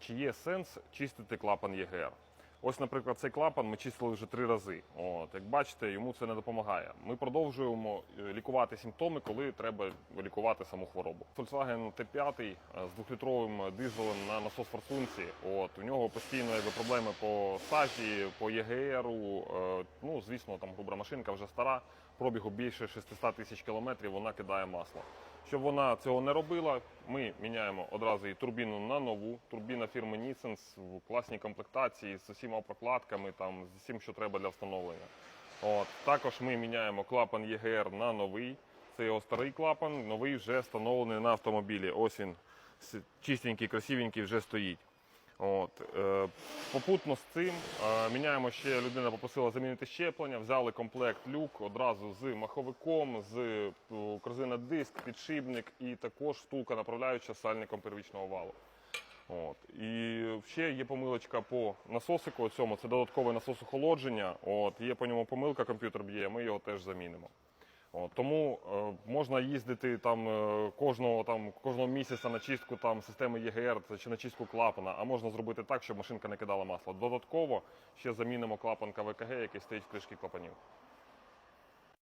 чи є сенс чистити клапан ЄГР. Ось, наприклад, цей клапан ми чистили вже три рази. От, як бачите, йому це не допомагає. Ми продовжуємо е, лікувати симптоми, коли треба лікувати саму хворобу. Volkswagen T5 е, з двохлітровим дизелем на насос форсунці. От у нього постійно якби, проблеми по стажі, по ЄГР. Е, ну, звісно, там грубра машинка вже стара, пробігу більше 600 тисяч кілометрів. Вона кидає масло. Щоб вона цього не робила, ми міняємо одразу і турбіну на нову. Турбіна фірми Nissens в класній комплектації з усіма прокладками, там з усім, що треба для встановлення. От також ми міняємо клапан ЄГР на новий. Це його старий клапан, новий вже встановлений на автомобілі. Ось він чистенький, красивенький вже стоїть. От, е, попутно з цим е, міняємо ще людина попросила замінити щеплення, взяли комплект люк одразу з маховиком, з е, корзина диск, підшипник і також втулка направляюча сальником первічного валу. От. І ще є помилочка по насосику цьому, це додатковий насос охолодження. От, є по ньому помилка, комп'ютер б'є, ми його теж замінимо. От, тому е, можна їздити там е, кожного там кожного місяця на чистку там системи ЄГР чи на чистку клапана, а можна зробити так, щоб машинка не кидала масло. Додатково ще замінимо клапан КВКГ, який стоїть в кришці клапанів.